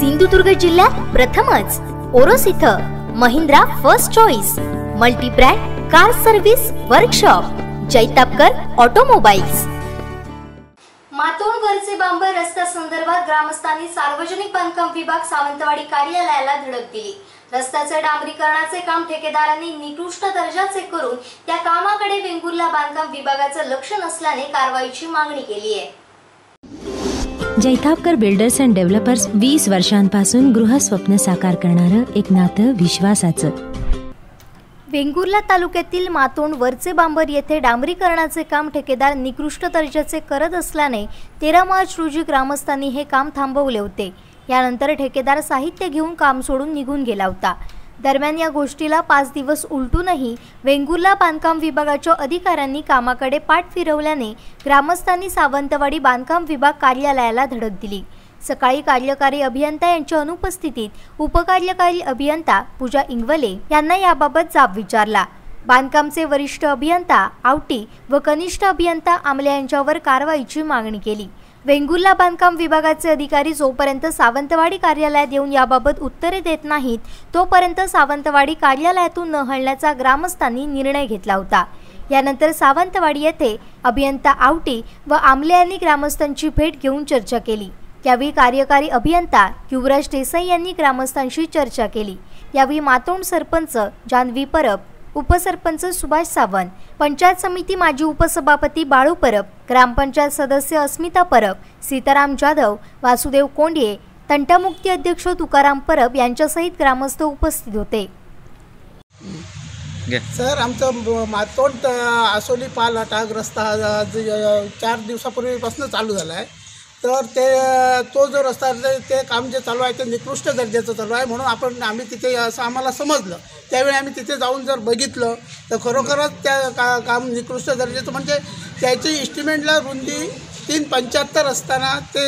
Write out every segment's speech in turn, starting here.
सिंधुदुर्ग जिल्ह्यात प्रथमच. ओरोस इथं Mahindra first choice multibrand car service workshop Jaitapkar automobiles Matond वरचे बांबर रस्त्या संदर्भात ग्रामस्थांनी सार्वजनिक बांधकाम विभाग सावंतवाडी कार्यालयाला धडक दिली. रस्त्याचे डांबरीकरणाचे काम ठेकेदारांनी निकृष्ट दर्जाचे करून त्या कामाकडे वेंगुर्ला बांधकाम विभागाचं लक्ष नसल्याने कारवाईची मागणी केली आहे. जैतापकर बिल्डर्स अँड डेव्हलपर्स वीस वर्षांपासून गृहस्वप्न साकार करणारं एक नातं विश्वासाचं. वेंगुर्ला तालुक्यातील मातोंड वरचे बांबर येथे डांबरीकरणाचे काम ठेकेदार निकृष्ट दर्जाचे करत असल्याने तेरा मार्च रोजी ग्रामस्थांनी हे काम थांबवले होते. यानंतर ठेकेदार साहित्य घेऊन काम सोडून निघून गेला होता. दरम्यान या गोष्टीला पाच दिवस उलटूनही वेंगुर्ला बांधकाम विभागाच्या अधिकाऱ्यांनी कामाकडे पाठ फिरवल्याने ग्रामस्थांनी सावंतवाडी बांधकाम विभाग कार्यालयाला धडक दिली. सकाळी कार्यकारी अभियंता यांच्या अनुपस्थितीत उपकार्यकारी अभियंता पूजा इंगवले यांना याबाबत जाब विचारला. बांधकामचे वरिष्ठ अभियंता आवटी व कनिष्ठ अभियंता आमले यांच्यावर कारवाईची मागणी केली. वेंगुर्ला बांधकाम विभागाचे अधिकारी जोपर्यंत सावंतवाडी कार्यालयात येऊन याबाबत उत्तरे देत नाहीत तोपर्यंत सावंतवाडी कार्यालयातून न हलण्याचा ग्रामस्थांनी निर्णय घेतला होता. यानंतर सावंतवाडी येथे अभियंता आवटी व आमले यांनी ग्रामस्थांची भेट घेऊन चर्चा केली. यावेळी कार्यकारी अभियंता युवराज देसाई यांनी ग्रामस्थांशी चर्चा केली. यावेळी मातोंड सरपंच जान्हवी परब उपसरपंच सुभाष सावंत पंचायत समिती माजी उपसभापती बाळू परब ग्रामपंचायत सदस्य अस्मिता परब सीताराम जाधव वासुदेव कोंडे तंटामुक्ती अध्यक्ष तुकाराम परब यांच्यासहित ग्रामस्थ उपस्थित होते. सर आमचं मातोंड आसोली पाल अटाग्रस्त हा चार दिवसापूर्वीपासून चालू झाला आहे तर ते तो जो रस्ता ते- काम जे चालू आहे ते निकृष्ट दर्जाचं चालू आहे. म्हणून आपण आम्ही तिथे असं आम्हाला समजलं. त्यावेळी आम्ही तिथे जाऊन जर बघितलं तर खरोखरच त्या का काम निकृष्ट दर्जाचं म्हणजे त्याची इस्टिमेंटला रुंदी तीन पंच्याहत्तर असताना ते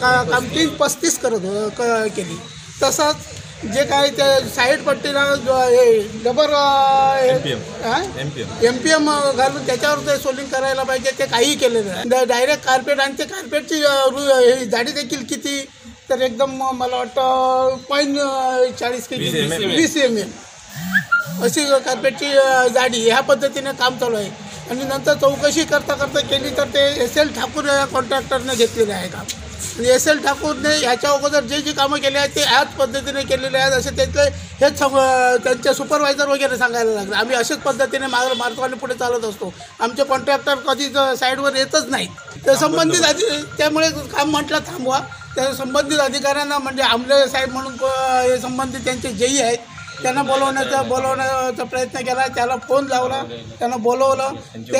का काम तीन पस्तीस करत क केली. तसंच जे काही ते साईड पट्टीला जो हे डबर एम पी एम घालून त्याच्यावर ते सोलिंग करायला पाहिजे ते काही केलेलं आहे डायरेक्ट कार्पेट आणि ते कार्पेटची हे जाडी देखील किती? तर एकदम मला वाटतं पॉईंट चाळीस किती? वीस एम एम अशी कार्पेटची जाडी ह्या पद्धतीने काम चालू आहे. आणि नंतर चौकशी करता करता केली तर ते एस एल ठाकूर या कॉन्ट्रॅक्टरने घेतलेलं आहे काम. आणि एस एल ठाकूरने ह्याच्या अगोदर जे जी कामं केली आहेत ते ह्याच पद्धतीने केलेले आहेत. असे त्यातले हेच सम त्यांचे सुपरवायझर वगैरे सांगायला लागले. आम्ही अशाच पद्धतीने माग आणि पुढे चालत असतो. आमचे कॉन्ट्रॅक्टर कधीच साईडवर येतच नाहीत. तर संबंधित अधि त्यामुळे काम म्हटलं थांबवा. त्या संबंधित अधिकाऱ्यांना म्हणजे आमले साहेब म्हणून हे संबंधित त्यांचे जेई आहेत. त्यांना बोलवण्याचा बोलवण्याचा प्रयत्न केला त्याला फोन लावला त्यांना बोलवलं. ते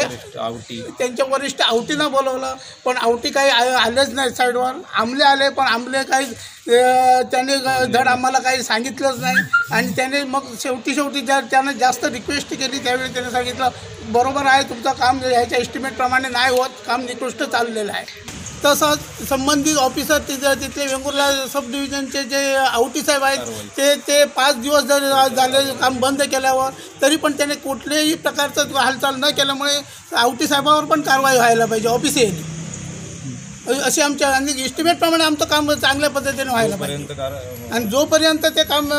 त्यांच्या वरिष्ठ आवटीनं बोलवलं. पण आवटी काही आ- आलेच नाही साईडवर आमले आले पण आमले काही त्याने त्यांनी धड आम्हाला काही सांगितलंच नाही. आणि त्याने मग शेवटी शेवटी ज्या त्यानं जास्त रिक्वेस्ट केली त्यावेळी त्याने सांगितलं बरोबर आहे तुमचं काम ह्याच्या एस्टिमेटप्रमाणे नाही होत. काम निकृष्ट चाललेलं आहे. तसंच संबंधित ऑफिसर तिथे तिथले वेंगुर्ला सब डिव्हिजनचे जे आवटी साहेब आहेत ते ते पाच दिवस जर झाले काम बंद केल्यावर तरी पण त्याने कुठल्याही प्रकारचं हालचाल न केल्यामुळे आवटी साहेबावर पण कारवाई व्हायला पाहिजे ऑफिस येईल. अशी आमच्या आणि इस्टिमेटप्रमाणे आमचं काम चांगल्या पद्धतीने व्हायला पाहिजे. आणि जोपर्यंत ते काम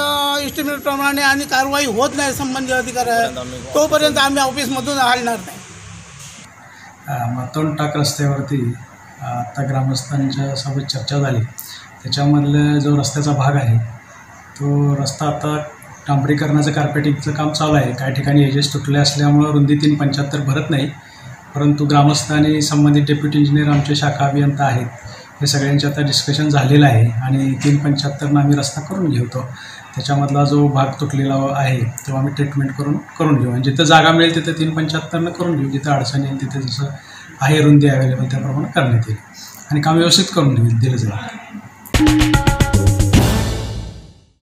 इस्टिमेटप्रमाणे आणि कारवाई होत नाही संबंधित अधिकारी तोपर्यंत आम्ही ऑफिसमधून हलणार नाही. मातोंड टाक रस्त्यावरती. आत्ता आता ग्रामस्थांच्या सोबत चर्चा झाली. त्याच्यामधलं जो रस्त्याचा भाग आहे तो रस्ता आता डांबरीकरणाचं कार्पेटिंगचं काम चालू आहे. काही ठिकाणी एजेस तुटले असल्यामुळं रुंदी तीन पंच्याहत्तर भरत नाही. परंतु ग्रामस्थ आणि संबंधित डेप्युटी इंजिनियर आमचे शाखा अभियंता आहेत. हे सगळ्यांचे आता डिस्कशन झालेलं आहे आणि तीन पंच्याहत्तरनं आम्ही रस्ता करून घेतो. त्याच्यामधला जो भाग तुटलेला आहे तो आम्ही ट्रीटमेंट करून करून घेऊ. आणि जिथं जागा मिळेल तिथं तीन पंच्याहत्तरनं करून घेऊ. जिथं अडचण येईल तिथे जसं आहे रुंदी अवेलेबल त्याप्रमाणे करण्यात येईल. आणि काम व्यवस्थित करून देईल दिलं जाईल